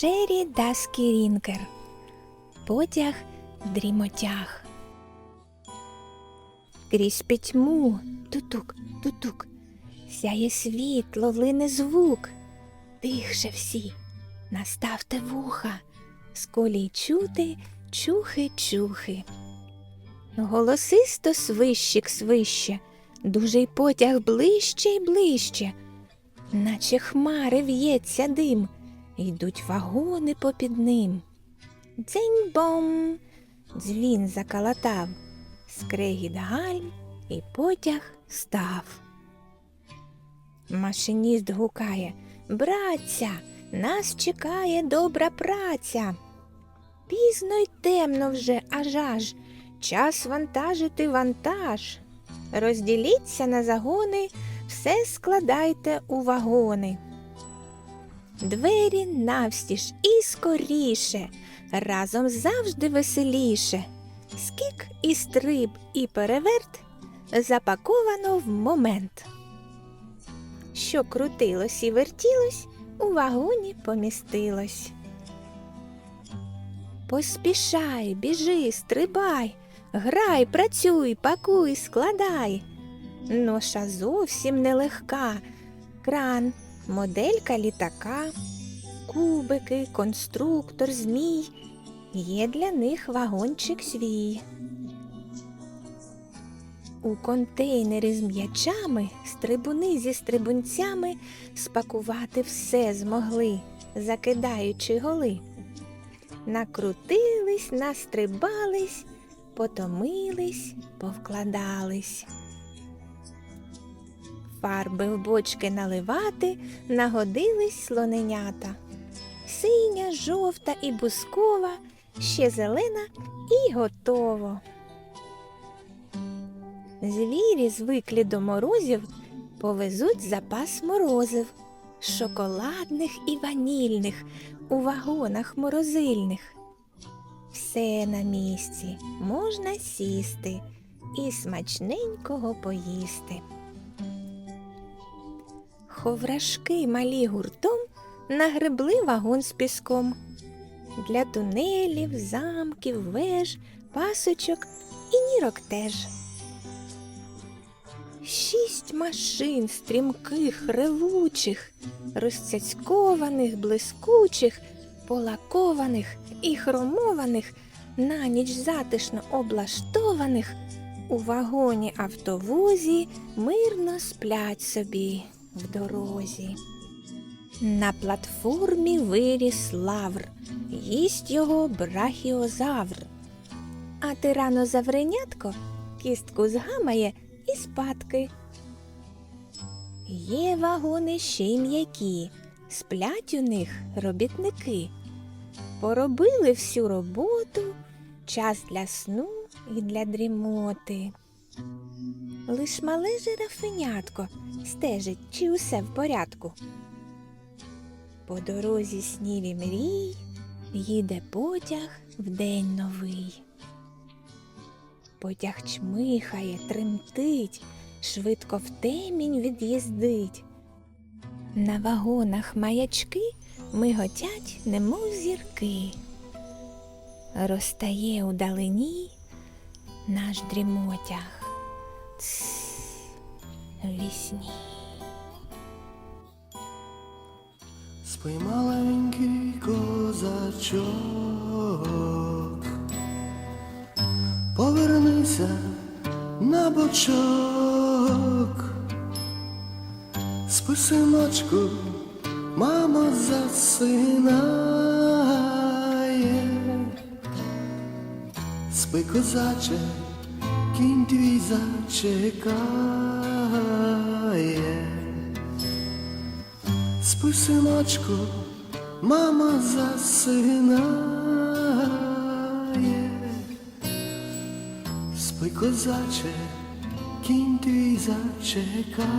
Шері Даскірінкер. Потяг дрімотяг. Крізь пітьму тутук, тутук. Сяє світло, лине звук. Тихше всі, наставте вуха, з колій чути чухи, чухи. Голосисто свищик свище, дужий потяг ближче й ближче, наче хмари в'ється дим, йдуть вагони попід ним. Дзень-бом! Дзвін закалатав, скрегіт гальм, і потяг став. Машиніст гукає Братця, нас чекає добра праця. Пізно й темно вже аж аж, час вантажити вантаж. Розділіться на загони, все складайте у вагони. Двері навстіж і скоріше, разом завжди веселіше. Скік і стриб, і переверт запаковано в момент. Що крутилось і вертілось, у вагоні помістилось. Поспішай, біжи, стрибай, грай, працюй, пакуй, складай. Ноша зовсім нелегка, кран, моделька літака, кубики, конструктор, змій. Є для них вагончик свій. У контейнери з м'ячами стрибуни зі стрибунцями спакувати все змогли, закидаючи голи. Накрутились, настрибались, потомились, повкладались. Фарби в бочки наливати нагодились слоненята. Синя, жовта і бускова, ще зелена і готово. Звірі, звиклі до морозів, повезуть запас морозив, шоколадних і ванільних у вагонах морозильних. Все на місці можна сісти і смачненького поїсти. Ховрашки малі гуртом нагребли вагон з піском. Для тунелів, замків, веж, пасочок і нірок теж. Шість машин стрімких, ревучих, розцяцькованих, блискучих, полакованих і хромованих, на ніч затишно облаштованих, у вагоні автовозі мирно сплять собі в дорозі. На платформі виріс лавр, їсть його брахіозавр. А тиранозавренятко кістку згамає і спадки. Є вагони ще й м'які, сплять у них робітники. Поробили всю роботу, час для сну і для дрімоти. Лиш мале жирафенятко стежить, чи усе в порядку. По дорозі снів і мрій їде потяг в день новий. Потяг чмихає, тремтить, швидко в темінь від'їздить. На вагонах маячки миготять, немов зірки. Розтає у далині наш дрімотяг. Вісні. Спи маленький козачок, повернися на бочок, спи синочку, мама засинає, спи козаче, твій зачекає. Спи, синочку, мама засинає. Спи, козаче, кінь твій зачекає.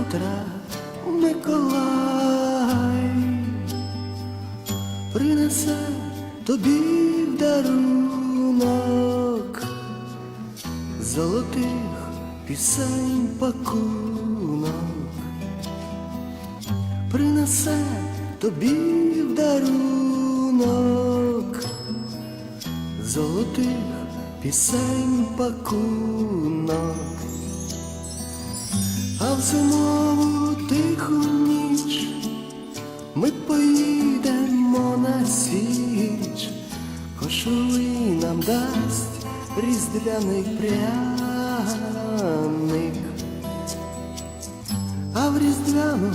Завтра Миколай принесе тобі в дарунок золотих пісень пакунок. Принесе тобі в дарунок золотих пісень пакунок, зимову тиху ніч. Ми поїдемо на січ, кошовий нам дасть різдвяний пряник, а в різдвяну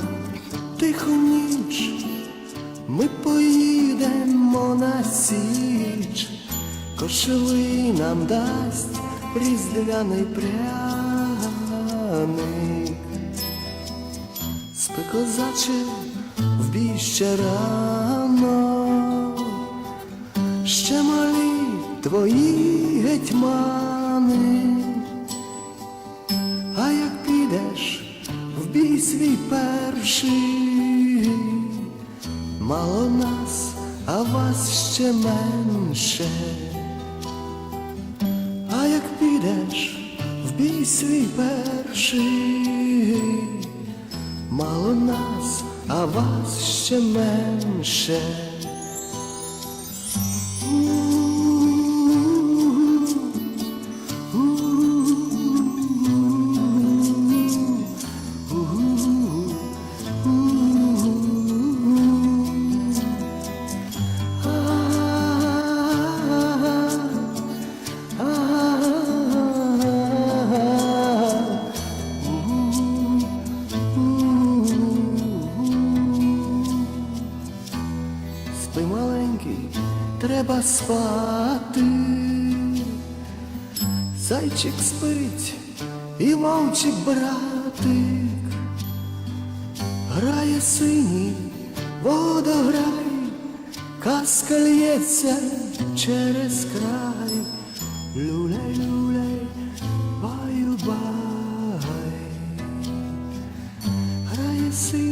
тиху ніч ми поїдемо на січ, кошовий нам дасть різдвяний пряник. Спи козаче в бій ще рано, ще малі твої гетьмани, а як підеш в бій свій перший, мало нас, а вас ще менше. А як підеш в бій свій перший, мало нас, а вас ще менше. треба спати, зайчик спить і мовчик братик, грає синій водограй, казка лється через край, люляй, люлей, баю бай, грає синій